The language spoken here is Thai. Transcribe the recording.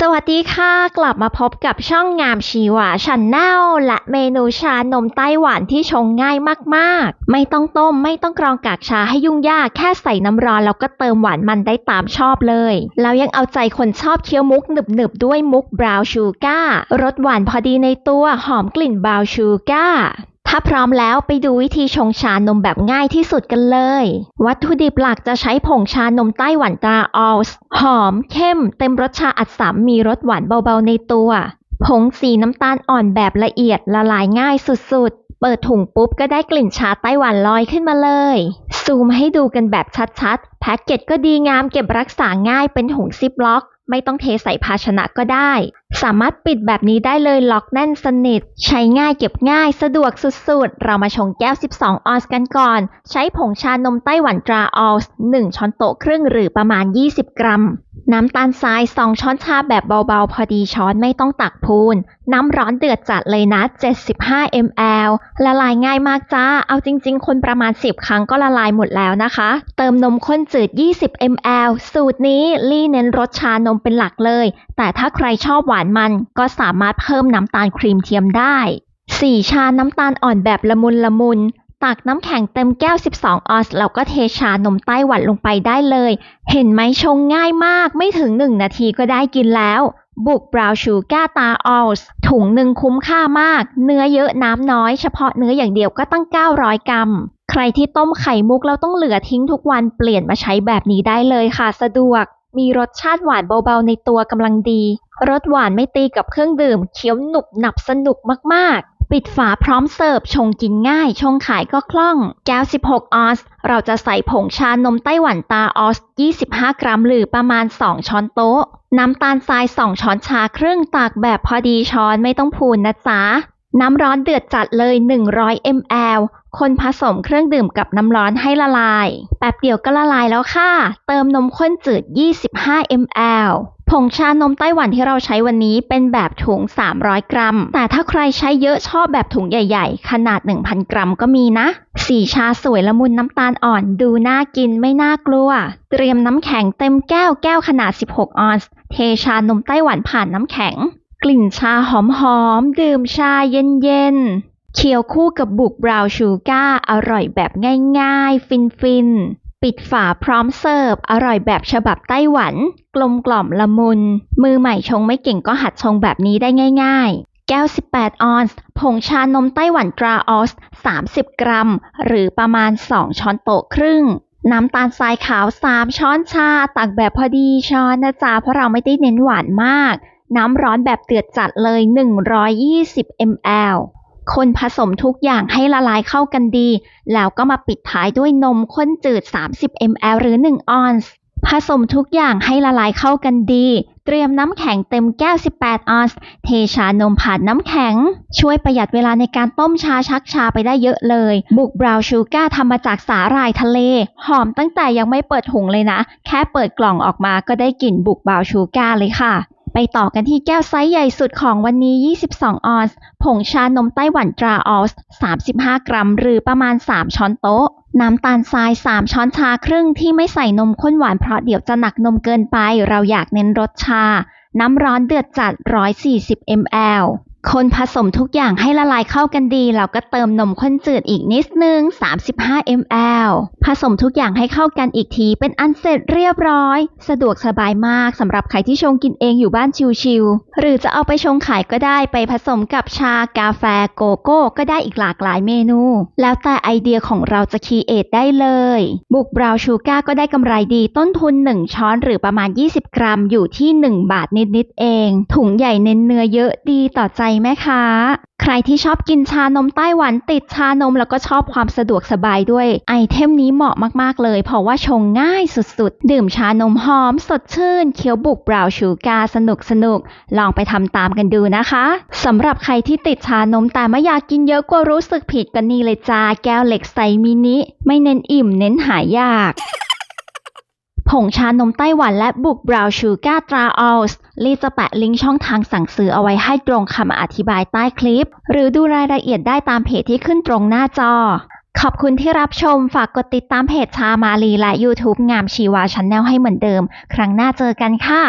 สวัสดีค่ะ กลับมาพบกับช่องงามชีวาชันแนลและเมนูชานมไต้หวันที่ชงง่ายมากๆ ไม่ต้องต้มไม่ต้องกรองกากชาให้ยุ่งยากแค่ใส่น้ำร้อนแล้วก็เติมหวานมันได้ตามชอบเลย แล้วยังเอาใจคนชอบเคี้ยวมุกหนึบๆด้วยมุกบราวชูการ์รสหวานพอดีในตัวหอมกลิ่นบราวชูการ์ ถ้าพร้อมแล้วไปดูวิธีชงชานมแบบง่ายที่สุดกันเลย วัตถุดิบหลักจะใช้ผงชานมไต้หวันตราออลส์หอม เข้ม เต็มรสชาอัดสามมีรสหวานเบาๆในตัว ผงสีน้ำตาลอ่อนแบบละเอียดละลายง่ายสุดๆ เปิดถุงปุ๊บก็ได้กลิ่นชาไต้หวันลอยขึ้นมาเลย ซูมให้ดูกันแบบชัดๆ แพ็กเกจก็ดีงามเก็บรักษาง่ายเป็นถุงซิปล็อก ไม่ต้องเทใส่ภาชนะก็ได้ สามารถปิดแบบนี้ได้เลยล็อกแน่นสนิท ใช้ง่ายเก็บง่ายสะดวกสุดๆ เรามาชงแก้ว 12 ออนซ์กันก่อน ใช้ผงชานมไต้หวันตราออลส์1ช้อนโต๊ะครึ่งหรือประมาณ 20 กรัม น้ำตาลทราย 2 ช้อนชาแบบเบาๆ พอดีช้อนไม่ต้องตักพูน น้ำร้อนเดือดจัดเลยนะ 75 ml ละลายง่ายมากจ้า เอาจริง ๆ คนประมาณ 10 ครั้งก็ละลายหมดแล้วนะคะ เติมนมข้นจืด 20 ml สูตรนี้ลี่เน้นรสชานมเป็นหลักเลย แต่ถ้าใครชอบหวานมันก็สามารถเพิ่มน้ำตาลครีมเทียมได้ 4 ชาน้ำตาลอ่อนแบบละมุนละมุน ตักน้ำแข็งเต็มแก้ว 12 ออนซ์แล้วก็เทชานมไต้หวันลงไปได้เลย เห็นไหมชงง่ายมาก ไม่ถึง 1 นาทีก็ได้กินแล้ว บุกบราวชูกาตาออลส์ถุงหนึ่งคุ้มค่ามาก เนื้อเยอะน้ำน้อยเฉพาะเนื้ออย่างเดียวก็ตั้ง 900 กรัม ใครที่ต้มไข่มุกแล้วต้องเหลือทิ้งทุกวันเปลี่ยนมาใช้แบบนี้ได้เลยค่ะ สะดวก มีรสชาติหวานเบาๆในตัวกำลังดี รสหวานไม่ตีกับเครื่องดื่มเคี้ยวหนุบหนับสนุกมากๆ ปิดฝาพร้อมเสิร์ฟ ชงกินง่าย ชงขายก็คล่อง แก้ว 16 ออนซ์ เราจะใส่ผงชานมไต้หวันตาออส 25 กรัม หรือประมาณ 2 ช้อนโต๊ะ น้ำตาลทราย 2 ช้อนชาครึ่ง ตากแบบพอดีช้อนไม่ต้องพูนนะจ๊ะ น้ำร้อนเดือดจัดเลย 100 ml คนผสมเครื่องดื่มกับน้ำร้อนให้ละลาย แป๊บเดียวก็ละลายแล้วค่ะ เติมนมข้นจืด 25 ml ผงชานมไต้หวันที่เราใช้วันนี้เป็นแบบถุง 300 กรัม แต่ถ้าใครใช้เยอะชอบแบบถุงใหญ่ ๆ ขนาด 1,000 กรัมก็มีนะ สีชาสวยละมุนน้ำตาลอ่อน ดูน่ากินไม่น่ากลัว เตรียมน้ำแข็งเต็มแก้วแก้วขนาด 16 ออนซ์ เทชานมไต้หวันผ่านน้ำแข็ง กลิ่นชาหอมๆ ดื่มชาเย็นๆ เคี้ยวคู่กับบุกบราวน์ชูการ์อร่อยแบบง่ายๆ ฟินๆ ปิดฝาพร้อมเสิร์ฟ อร่อยแบบฉบับไต้หวัน กลมกล่อมละมุน มือใหม่ชงไม่เก่งก็หัดชงแบบนี้ได้ง่าย ๆแก้ว 18 ออนซ์ ผงชานมไต้หวันตราออส 30 กรัม หรือประมาณ 2 ช้อนโต๊ะครึ่ง น้ำตาลทรายขาว 3 ช้อนชา ตักแบบพอดีช้อนนะจ๊ะ เพราะเราไม่ได้เน้นหวานมาก น้ำร้อนแบบเดือดจัดเลย 120 ml คนผสมทุกอย่างให้ละลายเข้ากันดี แล้วก็มาปิดท้ายด้วยนมข้นจืด 30 ml หรือ 1 ออนซ์ ผสมทุกอย่างให้ละลายเข้ากันดี เตรียมน้ำแข็งเต็มแก้ว 18 ออนซ์ เทชานมผ่านน้ำแข็ง ช่วยประหยัดเวลาในการต้มชาชักชาไปได้เยอะเลย บุกบราวน์ชูการ์ทำมาจากสาหร่ายทะเล หอมตั้งแต่ยังไม่เปิดถุงเลยนะ แค่เปิดกล่องออกมาก็ได้กลิ่นบุกบราวน์ชูการ์เลยค่ะ ไปต่อกันที่แก้วไซส์ใหญ่สุดของวันนี้ 22 ออนซ์ ผงชานมไต้หวันตราออส 35 กรัม หรือประมาณ 3 ช้อนโต๊ะ น้ำตาลทราย 3 ช้อนชาครึ่งที่ไม่ใส่นมข้นหวานเพราะเดี๋ยวจะหนักนมเกินไป เราอยากเน้นรสชา น้ำร้อนเดือดจัด 140 ml คนผสมทุกอย่างให้ละลายเข้ากันดีแล้วก็เติมนมข้นจืดอีกนิดนึง 35 ml ผสมทุกอย่างให้เข้ากันอีกที เป็นอันเสร็จเรียบร้อย สะดวกสบายมากสำหรับใครที่ชงกินเองอยู่บ้านชิวๆหรือจะเอาไปชงขายก็ได้ไปผสมกับชากาแฟโกโก้ก็ได้อีกหลากหลายเมนู แล้วแต่ไอเดียของเราจะคีเอทได้เลย บุกบราวชูการ์ก็ได้กำไรดีต้นทุน 1 ช้อนหรือประมาณ 20 กรัมอยู่ที่ 1 บาทนิดๆเอง ถุงใหญ่เน้นเนื้อเยอะดีต่อใจแม่ค้าใครที่ชอบกินชานมไต้หวันติดชานมแล้วก็ชอบความสะดวกสบายด้วย ไอเทมนี้เหมาะมากๆเลย เพราะว่าชงง่ายสุดๆ ดื่มชานมหอมสดชื่น เคี้ยวบุกบราวชูกาสนุกสนุกลองไปทำตามกันดูนะคะสำหรับใครที่ติดชานมแต่ไม่อยากกินเยอะกลัวรู้สึกผิดก็นี่เลยจ้าแก้วเหล็กใสมินิไม่เน้นอิ่มเน้นหายาก ผงชานมไต้หวันและบุกบราว์ชูการ์ตราออลส์ลีจะแปะลิงก์ช่องทางสั่งซื้อเอาไว้ให้ตรงคำอธิบายใต้คลิป หรือดูรายละเอียดได้ตามเพจที่ขึ้นตรงหน้าจอ ขอบคุณที่รับชม ฝากกดติดตามเพจชามาลีและ YouTube งามชีวาชันแนลให้เหมือนเดิม ครั้งหน้าเจอกันค่ะ